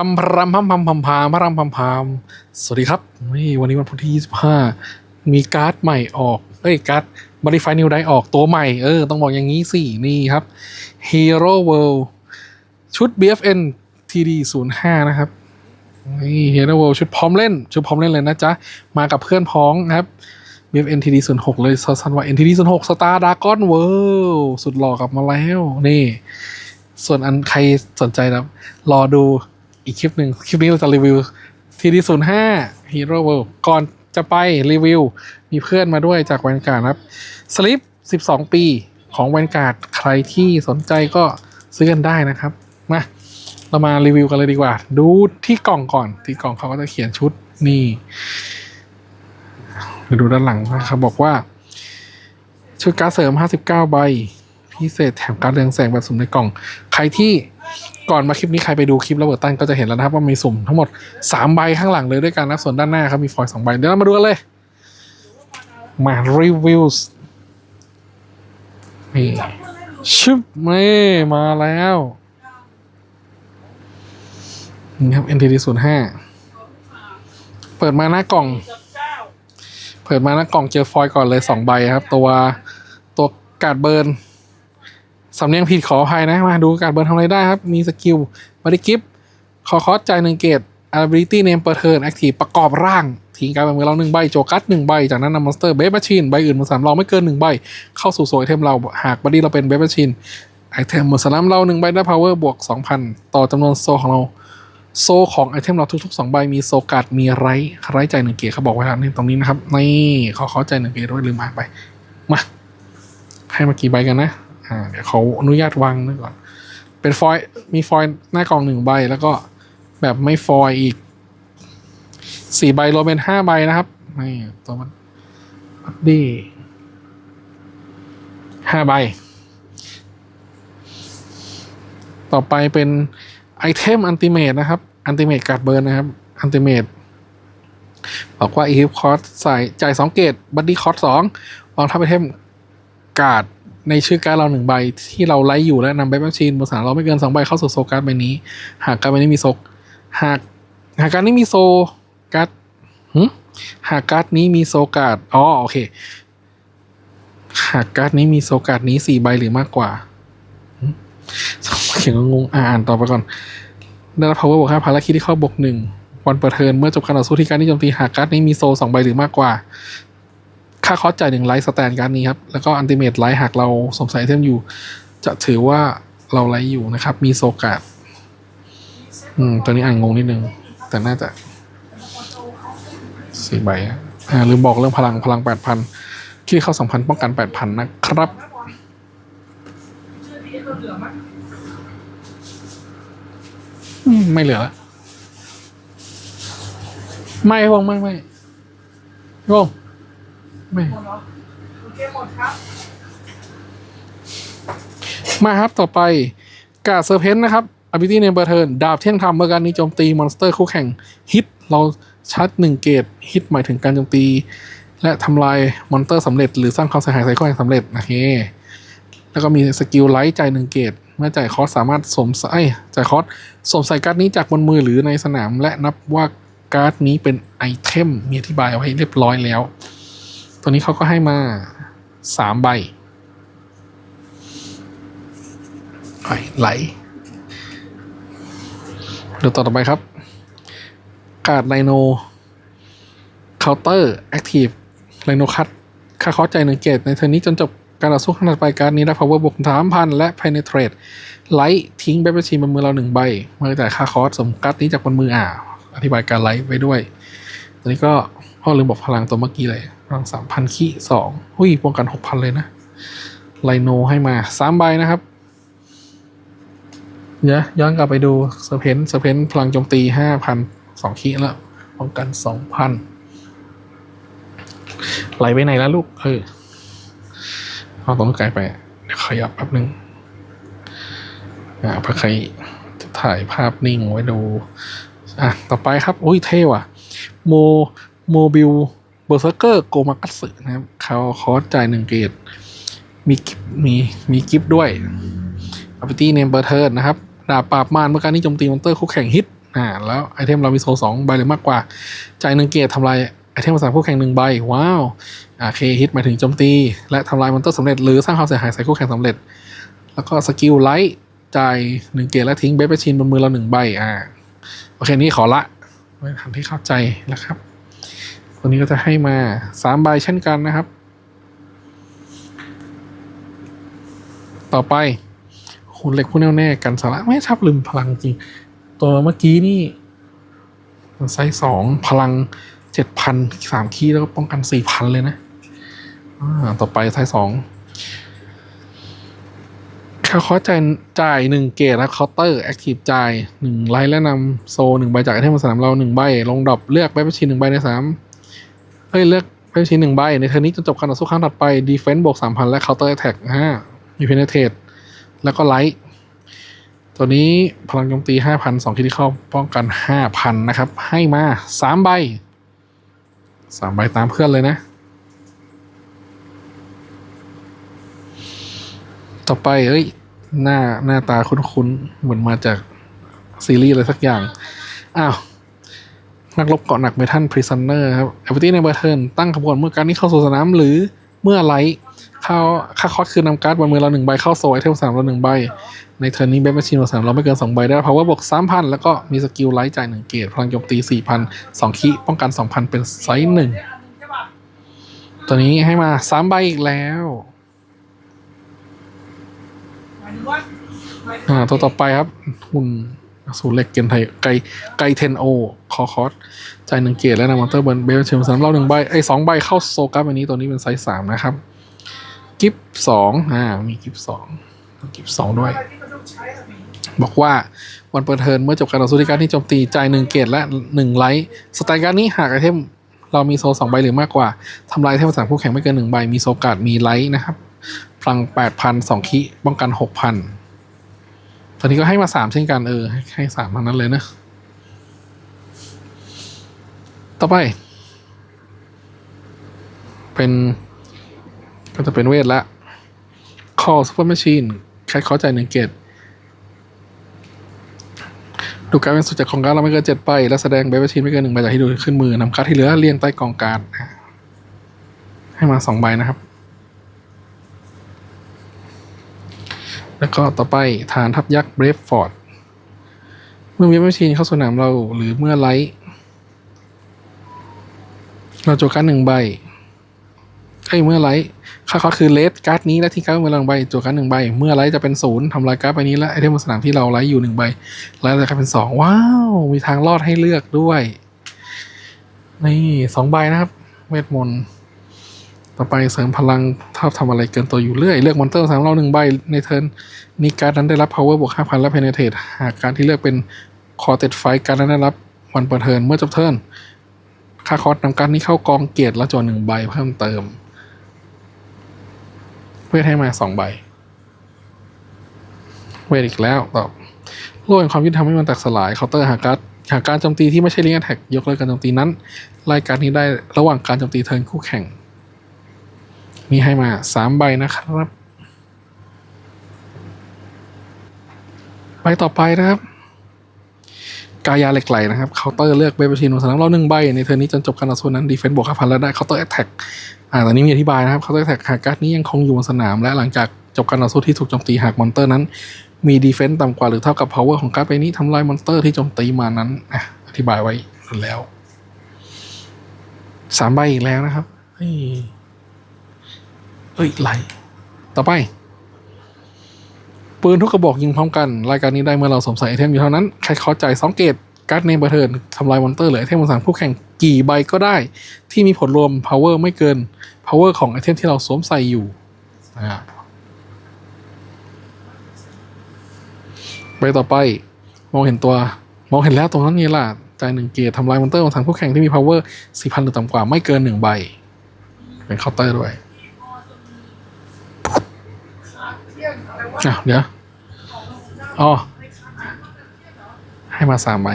พัมพรำพัมพัมพัมพามพรำพัมพามสวัสดีครับนี่วันนี้วันพุธที่ 25 มีการ์ดใหม่ออกเอ้ยการ์ดบริไฟนิวได้ออกตัวใหม่ เออ ต้องบอกอย่างนี้สินี่ครับ Hero World ชุด BFN TD 05นะครับนี่ Hero World ชุดพร้อมเล่น ชุดพร้อมเล่นเลยนะจ๊ะ มากับเพื่อนพ้องนะครับ BFN TD 06เลยสันว่า NTD 06 Star Dragon World สุดหล่อกลับมาแล้ว นี่ ส่วนอันใครสนใจนะรอดู อีกคลิปหนึ่งคลิปนี้เราจะรีวิวทีดีศูนย์ห้าฮีโร่เวิลด์ก่อนจะไปรีวิว มีเพื่อนมาด้วยจากแวนการ์ดครับสลิป12ปีของแวนการ์ดใครที่สนใจก็ซื้อกันได้นะครับ มา เรามารีวิวกันเลยดีกว่า ดูที่กล่องก่อนที่กล่องเขาก็จะเขียนชุดนี่มาดูด้านหลังนะครับบอกว่า ชุดการดเสริม 59 ใบ พิเศษแถมการเรืองแสงแบบสุ่มในกล่อง ใครที่ ก่อนมาคลิปนี้ใครไปดูคลิประเบิดตั้นก็จะเห็นแล้วนะครับว่ามีสุ่มทั้งหมด 3 ใบข้างหลังเลยด้วยกันนะส่วนด้านหน้าครับมีฟอยล์สองใบเดี๋ยวเรามาดูกันเลย มารีวิวนี่ชิบไม่มาแล้วนี่ครับ NTD 0 5เปิดมาหน้ากล่อง เปิดมาหน้ากล่องเจอฟอยล์ก่อนเลยสองใบครับ ตัวตัวกาดเบิร์น สำเนียงผิดขออภัยนะ มาดูการเบิร์นทำอะไรได้ครับ มีสกิลบริกิฟคอคอสจ่ายหนึ่งเกต ability name per turn active ประกอบร่างทิ้งการเป็นมือเราหนึ่งใบโจกัสหนึ่งใบ จากนั้นนำมอนสเตอร์เบส m มชชีนใบอื่นมาสามเราไม่เกินหนึ่งใบ เข้าสู่โซนไอเทมเราหากบัดดี้เราเป็นเบส m มชชีนไอเทมหมดสนามเราหนึ่งใบได้ power บวก 2,000 ต่อจำนวนโซของเรา โซของไอเทมเราทุกๆ 2 ใบมีโซการ์ดมีไรไรใจหนึ่งเกตเขาบอกไว้แล้วนี่ตรงนี้นะครับ นี่ขอเขาจ่ายหนึ่งเกตด้วยลืมอ่านไป มา ให้มากี่ใบกันนะ อ่าเดี๋ยวเขาอนุญาตวางนี่ก่อน เป็นฟอยล์มีฟอยล์หน้ากล่องหนึ่งใบ แล้วก็แบบไม่ฟอยล์อีกสี่ใบรวมเป็นห้าใบนะครับนี่ตัวมันดีห้าใบ ต่อไปเป็นไอเทมอันติเมตนะครับ อันติเมตการ์ดเบิร์นนะครับ อันติเมตบอกว่าอีฮิปคอร์สใส่จ่ายสองเกตบัดดี้คอร์สสองวางทับไอเทมการ์ด ในชื่อการดเราหนึ่งใบที่เราไลฟ์อยู่และนำไปแมชชีนบนสนามเราไม่เกินสองใบเข้าสู่โซการ์ดใบนี้ หากการดใบนี้มีโซหากหากการดนี้มีโซการ์ดหากการ์ดนี้มีโซการ์ดอ๋อโอเค หากการ์ดนี้มีโซการ์ดนี้สี่ใบหรือมากกว่าเขียนงงอ่านต่อไปก่อนได้รับ power บวกห้าพันและคิดที่เข้าบวกหนึ่งวันเปิดเทิร์นเมื่อจบการต่อสู้ที่การดนี้โจมตีหากการ์ดนี้มีโซสองใบหรือมากกว่า ค่าคอสจ่ายหนึ่งไลท์สแตนการ์ดนี้ครับ แล้วก็อันติเมตไลท์หากเราสงสัยเทมอยู่ จะถือว่าเราไลท์อยู่นะครับ มีโซกาดอืมตัวนี้อ่านงงนิดนึง แต่น่าจะสี่ใบอ่าลืมบอกเรื่องพลังพลังแปดพันที่เข้าสองพันป้องกันแปดพันนะครับไม่เหลือละไม่วงไม่ไม่วง ไม่มาครับต่อไปกาเซอร์เพนนะครับ ability name per turn ดาบเที่ยงธรรมเมื่อการนี้โจมตีมอนสเตอร์คู่แข่งฮิตเราชาร์จหนึ่งเกตฮิตหมายถึงการโจมตี และทำลายมอนสเตอร์สำเร็จ หรือสร้างความเสียหายใส่คู่แข่งสำเร็จโอเคแล้วก็มีสกิลไลท์จ่ายหนึ่งเกตเมื่อจ่ายคอสสามารถสวมใส่จ่ายคอสสวมใส่การ์ดนี้จากบนมือหรือในสนาม และนับว่าการ์ดนี้เป็นไอเทมมีอธิบายเอาไว้เรียบร้อยแล้ว ตัวนี้เขาก็ให้มาสามใบไหลไหลเดี๋ยวต่อต่อไปครับ การ์ดไลโนเคาน์เตอร์แอคทีฟไลโนคัตค่าคอสใจหนึ่งเกตในเทอร์นนี้จนจบการต่อสู้ครั้งถัดไปการดนี้ได้ power บวกสามพันและ penetrate ไลท์ทิ้งแบทชีบนมือเราหนึ่งใบเมื่อจ่ายค่าคอสสมการ์ดนี้จากบนมืออ่าอธิบายการไลท์ไว้ด้วยตัวนี้ก็พ่อลืมบอกพลังตัวเมื่อกี้เลย พลังสามพันขี้สองหุ้ยป้องกันหกพันเลยนะไลโนให้มาสามใบนะครับเดี๋ยวย้อนกลับไปดูเซเพนเซเพนพลังโจมตีห้าพันสองขีแล้วป้องกันสองพันไหลไปไหนแล้วลูก เออเอาตรงไกลไปเดี๋ยวขยับแป๊บนึง อ่าเพื่อใครจะถ่ายภาพนิ่งไว้ดู อะ ต่อไปครับ อุ้ยเท่ว่ะ โม โมบิล เบอร์เซอร์เกอร์โกมากัสนะครับเขาคอสจ่ายหนึ่งเกตมีกิฟมีมีกิฟด้วย a b i l i t y name per turn นะครับ ดาบปราบมารเมื่อการนี้โจมตีมอนเตอร์คู่แข่งฮิตอ่าแล้วไอเทมเรามีโซสองใบหรือมากกว่า จ่ายหนึ่งเกตทำลายไอเทมภาษาคู่แข่งหนึ่งใบ ว้าวอ่าเคฮิตหมายถึงโจมตี และทำลายมอนเตอร์สำเร็จหรือสร้างความเสียหายใส่คู่แข่งสำเร็จ แล้วก็สกิลไลท์จ่ายหนึ่งเกตและทิ้งเบสไปชินบนมือเราหนึ่งใบอ่าโอเคนี่ขอละไม่ทันที่เข้าใจนะครับ วันนี้ก็จะให้มาสามใบเช่นกันนะครับ ต่อไปคุณเหล็กผู้แน่วแน่กันสาระไม่ชอบลืมพลังจริง ตัวเมื่อกี้นี่ไซส์สองพลังเจ็ดพันสามคีแล้วก็ป้องกันสี่พันเลยนะต่อไปไซส์สองเขาขอจ่ายจ่ายหนึ่งเกตและเคาน์เตอร์แอคทีฟจ่ายหนึ่งไลท์และนำโซหนึ่งใบจากไอเทมสนามเราหนึ่งใบ ลงดรอปเลือกใบประชินหนึ่งใบในสาม เฮ้ยเลือกใบประชินหนึ่งใบ ในเทอร์นี้จนจบการต่อสู้ครั้งถัดไปดีเฟนส์บวกสามพันและเคาน์เตอร์แท็กห้ามีเพนเทตแล้วก็ไลท์ตัวนี้พลังโจมตีห้าพันสองคิดที่เข้าป้องกันห้าพันนะครับ ให้มาสามใบสามใบตามเพื่อนเลยนะ ต่อไปเอ้ยหน้าหน้าตาคุ้นๆ เหมือนมาจากซีรีส์อะไรสักอย่าง อ้าว นักรบเกาะหนักเมทัลพรีซันเนอร์ครับ a อ i ตี้ในเบอร์เทิร์นตั้งขบวนเมื่อการนี้เข้าสู่สนามหรือเมื่อไลท์เข้าค่าคอสคือนำการ์ดบนมือเราหนึ่งใบเข้าโซไอเทมสนามเราหนึ่งใบ ในเทิร์นนี้เบสแมชชีนบนสนามเราไม่เกินสองใบได้พาวเวอร์บวกสามพันแล้วก็มีสกิลไลท์จ่ายหนึ่งเกตพลังโจมตีสี่พันสองคีป้องกันสองพันเป็นไซส์หนึ่งตัวนี้ให้มาสามใบอีกแล้วอ่าตัวต่อไปครับหุ่น สูรเล็กเกนไทยไกไกเทนโอคอคอสจ่ายหนึ่งเกตและนำมอนเตอร์เบิร์นเบลเชมสามเราหนึ่งใบไอ้สองใบเข้าโซกัสอันนี้ตัวนี้เป็นไซส์สามนะครับ กิฟสองอ่ามีกิฟสองกิฟสองด้วย บอกว่าวันเปิดเทิร์นเมื่อจบการต่อสู้ที่การที่โจมตีจ่ายหนึ่งเกตและหนึ่งไลท์สไตล์การดนี้หากไอเทมเรามีโซสองใบหรือมากกว่าทำลายเทมสามคู่แข่งไม่เกินหนึ่งใบมีโซการ์ดมีไลท์นะครับพลังแปดพันสองคิป้องกันหกพัน ตอนนี้ก็ให้มาสามเช่นกันเออ ให้สามทั้งนั้นเลยนะ ต่อไป เป็น ก็จะเป็นเวทละ call super machine ใช้ขอจ่ายหนึ่งเกตดูการเป็นสุดจากของการเราไม่เกินเจ็ดใบและแสดงเบสชิ้นไม่เกินหนึ่งใบจากที่ดูขึ้นมือนำการ์ดที่เหลือเรียงใต้กองการให้มาสองใบนะครับ แล้วก็ต่อไปฐานทัพยักษ์เบรฟฟอร์ด เมื่อเบสชิ้นเข้าสนามเราหรือเมื่อไลท์เราโจการดหนึ่งใบไอ้เมื่อไลท์ค่าเขาคือเลสการ์ดนี้และที่การ์ดเมื่อหนึ่งใบโจการดหนึ่งใบ เมื่อไลท์จะเป็นศูนย์ทำลายการ์ดใบนี้และไอเทมบนสนามที่เราไลท์อยู่หนึ่งใบแล้วจะกลายเป็นสองว้าว มีทางรอดให้เลือกด้วย นี่สองใบนะครับ เวทมนต์ ต่อไปเสริมพลังถ้าทำอะไรเกินตัวอยู่เรื่อย เลือกมอนเตอร์สามเราหนึ่งใบในเทิร์นนี้การ์ดนั้นได้รับ power บวกห้าพันและ penetrate หากการที่เลือกเป็น c o r t e d fight การดนั้นได้รับวันเปิดเทิร์นเมื่อจบเทิร์นค่าคอร์สนำการดนี้เข้ากองเกียรติและจวนหนึ่งใบเพิ่มเติมเวทให้มาสองใบ เวทอีกแล้วตอบโลกแห่งความยุติธรรมให้มันแตกสลายเคาน์เตอร์หากการหากการโจมตีที่ไม่ใช่ลิงก์แท็กยกเลิกการโจมตีนั้นรายการนี้ได้ระหว่างการโจมตีเทิร์นคู่แข่ง มีให้มาสามใบนะครับ ใบต่อไปนะครับ กายาเหล็กไหลนะครับเคาน์เตอร์เลือกเบเบชินของสนามเราหนึ่งใบ ในเทิร์นี้จนจบการต่อสู้นั้นดีเฟนซ์บวกห้าพันและได้เคาน์เตอร์แอตแทกอ่าตอนนี้มีอธิบายนะครับเคาน์เตอร์แอตแทกหากการ์ดนี้ยังคงอยู่บนสนาม และหลังจากจบการต่อสู้ที่ถูกโจมตีหากมอนเตอร์นั้น มีดีเฟนต์ต่ำกว่าหรือเท่ากับ power ของการ์ดใบนี้ทำลายมอนสเตอร์ที่โจมตีมานั้นอะอธิบายไว้แล้วสามใบอีกแล้วนะครับ เฮ้ยเอ้ยไหลต่อไป ปืนทุกกระบอกยิงพร้อมกัน รายการนี้ได้เมื่อเราสวมใส่ไอเทมอยู่เท่านั้น ใครขอจ่ายสองเกตการ์ดในเบอร์เทิร์นทำลายมอนเตอร์หรือไอเทมบนสามคู่แข่งกี่ใบก็ได้ ที่มีผลรวม power ไม่เกิน power ของไอเทมที่เราสวมใส่อยู่ไปต่อไป มองเห็นตัว มองเห็นแล้วตรงนั้นนี่ล่ะจ่ายหนึ่งเกียร์ทำลายมอนเตอร์ของทางคู่แข่งที่มี power สี่พันหรือต่ำกว่าไม่เกินหนึ่งใบ เป็นเคาน์เตอร์ด้วย อะเดี๋ยวอ๋อให้มาสามใบ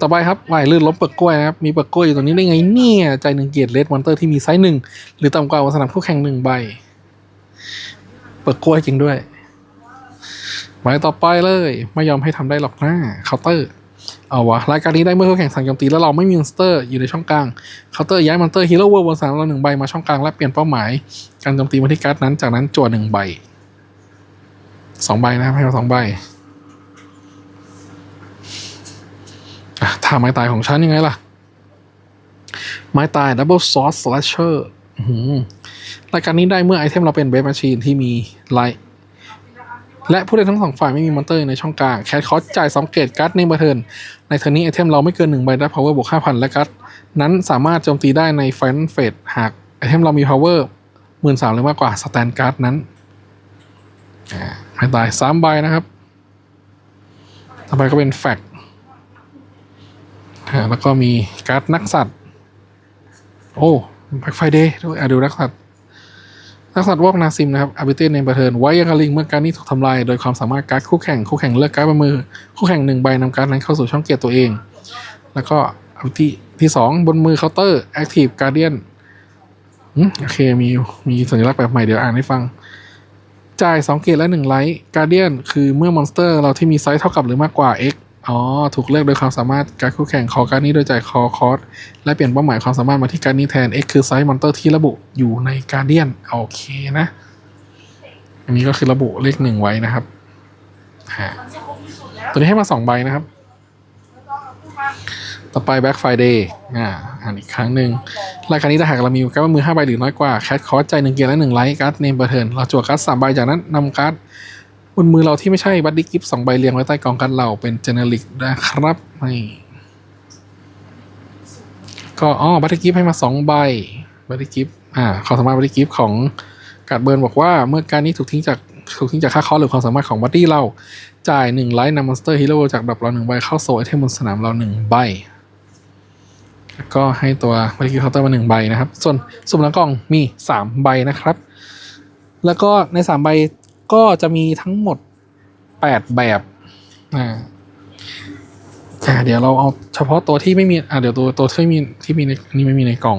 ต่อไปครับวายลื่นล้มเปลือกกล้วยนะครับ มีเปลือกกล้วยอยู่ตรงนี้ได้ไงเนี่ยใจหนึ่งเกียร์เลดมอนเตอร์ที่มีไซส์หนึ่งหรือต่ำกว่าบนสนามคู่แข่งหนึ่งใบ เปลือกกล้วยจริงด้วยหมายต่อไปเลย ไม่ยอมให้ทำได้หรอกนะเคาน์เตอร์ เอาวะรายการนี้ได้เมื่อคู่แข่งสั่งโจมตีแล้วเราไม่มีมอนสเตอร์อยู่ในช่องกลางเคาน์เตอร์ย้ายมอนสเตอร์ฮีโร่เวิร์บนสนามเราหนึ่งใบมาช่องกลางและเปลี่ยนเป้าหมาย การโจมตีมาที่การ์ดนั้นจากนั้นจั่วหนึ่งใบ สองใบนะครับให้มาสองใบอะท่าไม้ตายของฉันยังไงล่ะ ไม้ตาย Double Sword Slasher หือรายการนี้ได้เมื่อไอเทมเราเป็นเบส m มชชีนที่มีไลท์และผู้เล่นทั้งสองฝ่ายไม่มีมอนเตอร์ในช่องกลาง แคทคอสจ่ายสองเกตการ์ดในเบอร์เทิร์นในเทอร์นี้ไอเทมเราไม่เกินหนึ่งใบได้ power บวกห้าพันและการ์ดนั้นสามารถโจมตีได้ในไฟน a ลเฟสหากไอเทมเรามี power หมื่นสามหรือมากกว่าสแตนการ์ดนั้นอ่า ไม้ตายสามใบนะครับ ต่อไปก็เป็นแฟกแล้วก็มีการ์ดนักสัตว์ โอ้แบ็คไฟเดย์ด้วยดูนักสัตว์นักสัตว์วอกนาซิมนะครับอาบิเต้ในประเทินไว้ยังกระลิงเมื่อการนี้ถูกทำลาย โดยความสามารถการ์ดคู่แข่งคู่แข่งเลือกการ์ดบนมือ คู่แข่งหนึ่งใบนำการ์ดนั้นเข้าสู่ช่องเกียร์ตัวเอง แล้วก็อาบิที่ที่สองบนมือเคาน์เตอร์แอคทีฟการ์เดียนโอเคมีมีสัญลักษณ์แบบใหม่เดี๋ยวอ่านให้ฟัง จ่าย2เกตและ1ไลท์การเดียนคือเมื่อมอนสเตอร์เราที่มีไซส์เท่ากับหรือมากกว่า x อ๋อ ถูกเลือกโดยความสามารถการคู่แข่งคอการนี้โดยจ่ายคอคอสและเปลี่ยนเป้าหมายความสามารถมาที่การนี้แทน x คือไซส์มอนสเตอร์ที่ระบุอยู่ในการเดียนโอเคนะ อันนี้ก็คือระบุเลขหนึ่งไว้นะครับ ตัวนี้ให้มา2ใบนะครับ ต่อไป Black Friday อ่าอ่านอีกครั้งหนึ่ง รายการนี้จะหากเรามีการ์ดมือ5ใบหรือน้อยกว่าแคทคอร์สใจหนึ่งเกียร์และหนึ่งไลท์การ์ดเนมเบอร์เทิร์นเราจั่วการ์ดสามใบจากนั้นนำการ์ดบนมือเราที่ไม่ใช่บัตตี้กิฟสองใบเรียงไว้ใต้กองการ์ดเราเป็นเจเนริกนะครับนี่ก็อ๋อบัตตี้กิฟให้มาสองใบบัตตี้กิฟอ่าความสามารถบัตตี้กิฟของการ์ดเบิร์นบอกว่าเมื่อการนี้ถูกทิ้งจากถูกทิ้งจากค่าคอร์สหรือความสามารถของบัตตี้เราจ่ายหนึ่งไลท์นำมอนสเตอร์ฮีโร่จากดับเราหนึ่งใบเข้าโซ่ไอเทมบนสนามเราหนึ่งใบ ก็ให้ตัวบัตรคิวเคาน์เตอร์มาหนึ่งใบนะครับ ส่วนสุ่มหลังกล่องมีสามใบนะครับ แล้วก็ในสามใบก็จะมีทั้งหมดแปดแบบอ่าเดี๋ยวเราเอาเฉพาะตัวที่ไม่มีอ่าเดี๋ยวตัวตัวที่มีที่มีในนนี้ไม่มีในกล่อง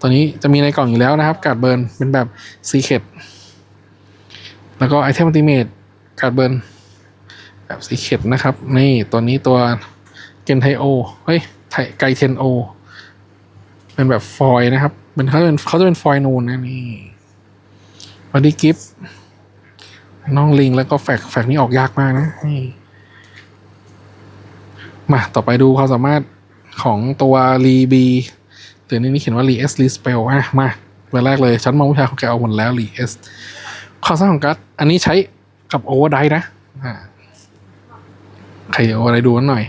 ตัวนี้จะมีในกล่องอยู่แล้วนะครับ การ์ดเบิร์นเป็นแบบซีเคดแล้วก็ไอเทมอัลติเมทการ์ดเบิร์นแบบซีเคดนะครับ นี่ตัวนี้ตัวเกนไทโอเฮ้ย ไกเทนโอ เป็นแบบฟอยล์นะครับเป็นเขาจะเป็นเขาจะเป็นฟอยล์นูนนะนี่บัดดี้กิฟน้องลิงแล้วก็แฟกแฟกนี่ออกยากมากนะนี่มาต่อไปดูความสามารถของตัวรีบีหรือในนี้เขียนว่ารีเอสรีสเปลอะมาเบอร์แรกเลย ชั้นมองผู้ชาของแกเอาหมดแล้วรีเอสความสามารถของกัสอันนี้ใช้กับโอเวอร์ไดนะ ใครเอาอะไรดูกันหน่อย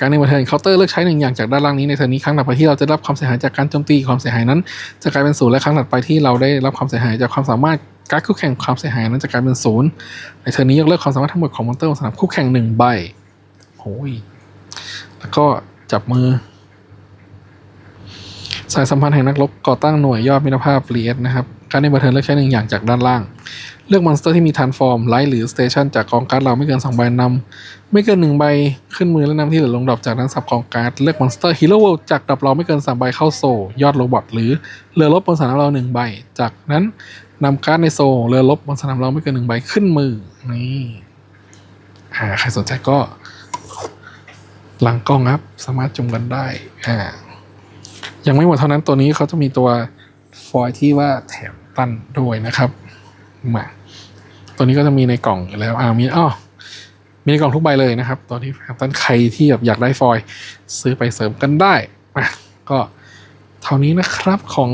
การในบันเทิงเคาน์เตอร์เลือกใช้หนึ่งอย่างจากด้านล่างนี้ในเทอร์นี้ครั้งต่อไปที่เราจะรับความเสียหายจากการโจมตีความเสียหายนั้น จะกลายเป็นศูนย์และครั้งถัดไปที่เราได้รับความเสียหายจากความสามารถการคู่แข่งความเสียหายนั้นจะกลายเป็นศูนย์ในเทอร์นี้ยกเลิกความสามารถทั้งหมดของมอนเตอร์บนสนามคู่แข่งหนึ่งใบโอ้ยแล้วก็จับมือ สายสัมพันธ์แห่งนักรบก่อตั้งหน่วยยอดมิตรภาพเรียนะครับ การในบันเทิงเลือกใช้หนึ่งอย่างจากด้านล่าง เลือกมอนสเตอร์ที่มีทันฟอร์มไลท์หรือสเตชันจากกองการ์ดเราไม่เกินสองใบนำไม่เกินหนึ่งใบขึ้นมือและนำที่เหลือลงดรอปจากนั้นสับกองการ์ดเลือกมอนสเตอร์ฮีโร่จากดรอปเราไม่เกินสามใบเข้าโซยอดโรบอทหรือเรือลบบนสนามเราหนึ่งใบ จากนั้นนำการ์ดในโซเรือลบบนสนามเราไม่เกินหนึ่งใบขึ้นมือนี่อ่าใครสนใจก็หลังกล้องครับ สามารถจุ่มกันได้อ่ายังไม่หมดเท่านั้นตัวนี้เขาจะมีตัวฟอยที่ว่าแถม ตันด้วยนะครับมาตัวนี้ก็จะมีในกล่องแล้วอ่ามีอ้อมีในกล่องทุกใบเลยนะครับตอนที่แฮมตันใครที่แบบอยากได้ฟอยซื้อไปเสริมกันได้อะก็เท่านี้นะครับของ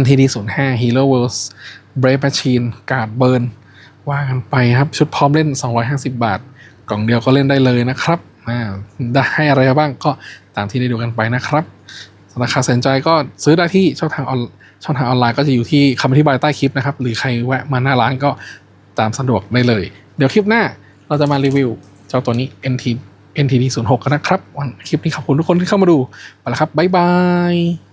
NTD 0 5 Hero Worlds Brave Machine การ์ดเบิร์นว่ากันไปครับ ชุดพร้อมเล่น 250 บาท กล่องเดียวก็เล่นได้เลยนะครับอ่าได้ให้อะไรบ้างก็ตามที่ได้ดูกันไปนะครับสำหรับใครสนใจก็ซื้อได้ที่ช่องทางออน ช่องทางออนไลน์ก็จะอยู่ที่คำอธิบายใต้คลิปนะครับ หรือใครแวะมาหน้าร้านก็ตามสะดวกได้เลย เดี๋ยวคลิปหน้าเราจะมารีวิวเจ้าตัวนี้ NT NTD 0 6กันนะครับวันคลิปนี้ขอบคุณทุกคนที่เข้ามาดูไปแล้วครับบ๊ายบาย